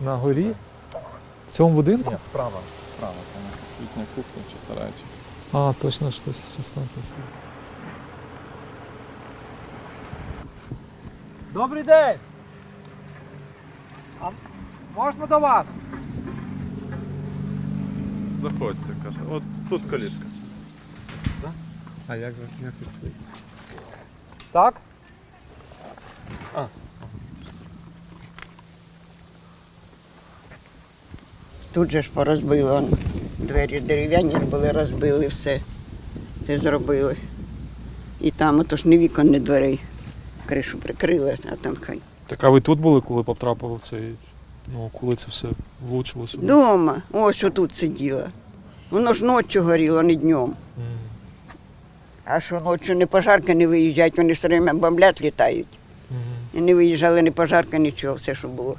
На горі? В цьому будинку? Ні, справа, справа, там світня кухня чи сарайчик. А, точно щось 16. Добрий день! А можна до вас? Заходьте, каже. От тут калітка. А як як відкрити? Так? Тут же ж порозбили он, двері дерев'яні були, розбили все. Це зробили. І там ото ж ні вікон, ні дверей. Кришу прикрили, а там хай. Так а ви тут були, коли потрапив в цей. Ну, коли це все влучило сюди? Дома, ось отут сиділа. Воно ж ночі горіло, не днем. М. А що ночі не пожарка не виїжджають, вони все время бомблять літають. Мгм. І не виїжджали ні пожарка, нічого, все, що було.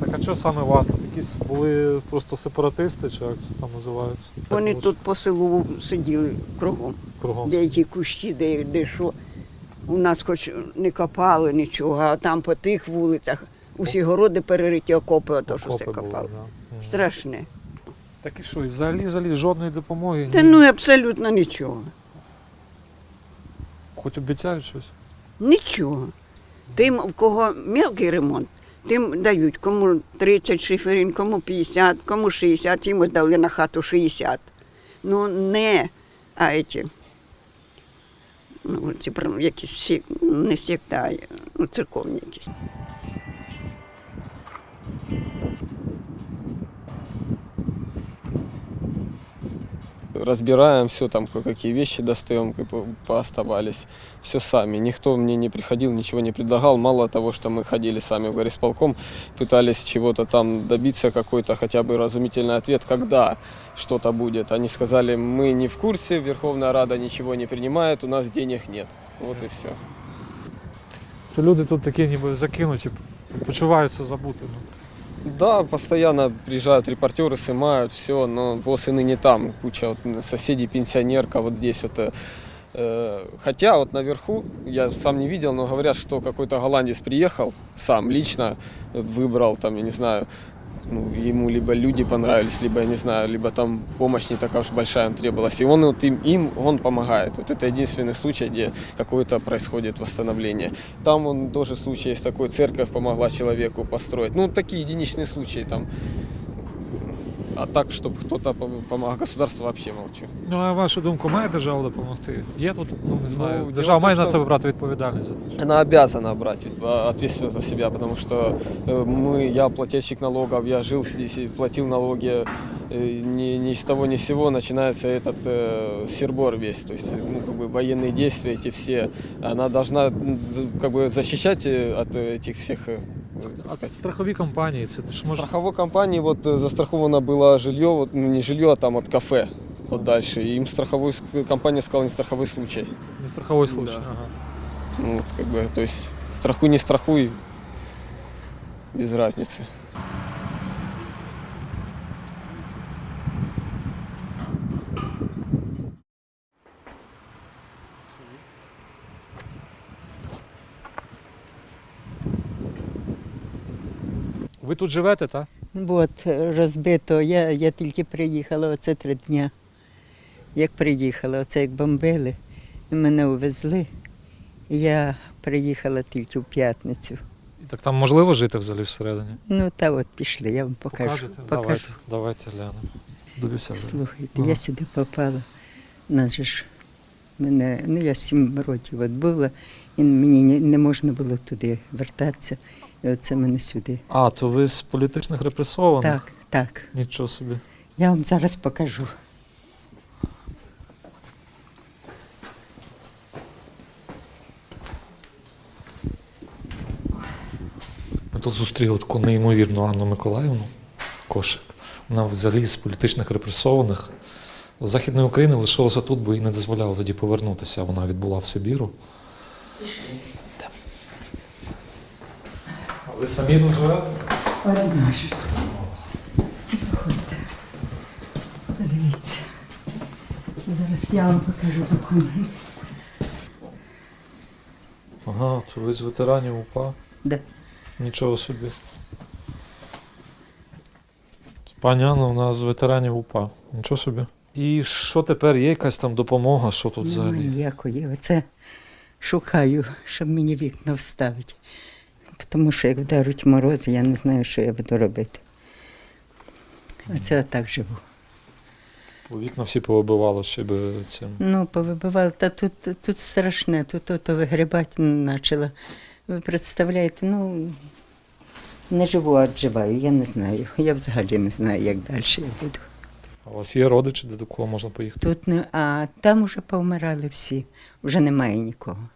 Так а що саме вас? Тут якісь були просто сепаратисти, чи як це там називається? Вони тут по селу сиділи кругом. кругом. Деякі кущі, де, де що. У нас хоч не копали нічого, а там по тих вулицях усі городи перериті, окопи, ото що все Окопи були, копали. да. Мгм. Страшне. Так і що, і взагалі, взагалі жодної допомоги? Та Ні? ну абсолютно нічого. Хоч обіцяють щось? Нічого. Тим, в кого мелкий ремонт, тим дають кому 30 шиферин, кому 50, кому 60, їм дали на хату 60. Ну не, а ці, ну, ці якісь не секта, ну, церковні якісь. разбираем все, там кое-какие вещи достаем, как бы пооставались. Все сами. Никто мне не приходил, ничего не предлагал. Мало того, что мы ходили сами в горисполком, пытались чего-то там добиться, какой-то хотя бы разумительный ответ, когда что-то будет. Они сказали, мы не в курсе, Верховная Рада ничего не принимает, у нас денег нет. Вот и все. То люди тут такі ніби закинуті, почуваються забутими. Да, постоянно приезжают репортеры, снимают все, но ВОЗ и ныне там. Куча вот соседей, пенсионерка вот здесь вот. э, э, Хотя вот наверху, я сам не видел, но говорят, что какой-то голландец приехал сам лично, э, выбрал там, я не знаю, ну, ему либо люди понравились, либо, я не знаю, либо там помощь не такая уж большая им требовалась. И он вот им, им он помогает. Вот это единственный случай, где какое-то происходит восстановление. Там он тоже случай есть такой, церковь помогла человеку построить. Ну, такие единичные случаи там. А так, чтобы кто-то помогал, государство вообще молчу. Ну, а вашу думку, має держава допомогти? Є тут, ну не знаю. діло держава в має тому, на що- себе брати відповідальність за те. що- Она обязана брать а, ответственность за себя, потому что э, мы, я плательщик налогов, я жил здесь и платил налоги, э, ни, ни с того ни с сего начинается этот э, сербор весь, то есть ну, как бы военные действия эти все, она должна м, за- как бы защищать э, от этих всех э, А так сказать, страхові компанії, це ж може. страховой компании вот э, застраховано было жилье, вот, ну не жилье, а там вот кафе вот дальше. И им страховой с- компания сказала не страховой случай. Не страховий случай. Да. Ага. Ну, вот, как бы, то есть страхуй, не страхуй, без разницы. Ви тут живете, так? От розбито. Я, я тільки приїхала, оце три дня. Як приїхала, оце як бомбили, і мене увезли. Я приїхала тільки в п'ятницю. Так там можливо жити взагалі всередині? Ну та от пішли, я вам покажу. Покажете? покажу. Давайте, давайте глянемо. Слухайте, Ага. я сюди попала. Нас же ж мене, ну я сім років от була, і мені не, не можна було туди вертатися. І оце мене сюди. А, то ви з політичних репресованих? Так, так. Нічого собі. Я вам зараз покажу. Ми тут зустріли таку неймовірну Анну Миколаївну Кошик. Вона взагалі з політичних репресованих. Західної України лишилася тут, бо їй не дозволяли тоді повернутися. Вона відбула в Сибіру. А ви самі тут живете? Одна ж. Подивіться. Зараз я вам покажу документ. Ага, то ви з ветеранів УПА. Да. Нічого собі. Пані Анна у нас з ветеранів УПА. Нічого собі. І що тепер? Є якась там допомога? Що тут Нема взагалі? ніякої. Оце шукаю, щоб мені вікна вставити. Тому що як вдаруть морози, я не знаю, що я буду робити. Оце отак живу. Вікна всі повибивало ще би цим. Ну, повибивали, та тут, тут страшне, тут ото вигрібати почала. Ви представляєте, ну не живу, а відживаю, я не знаю. Я взагалі не знаю, як далі я буду. А у вас є родичі, до кого можна поїхати? Тут не, а там уже повмирали всі, вже немає нікого.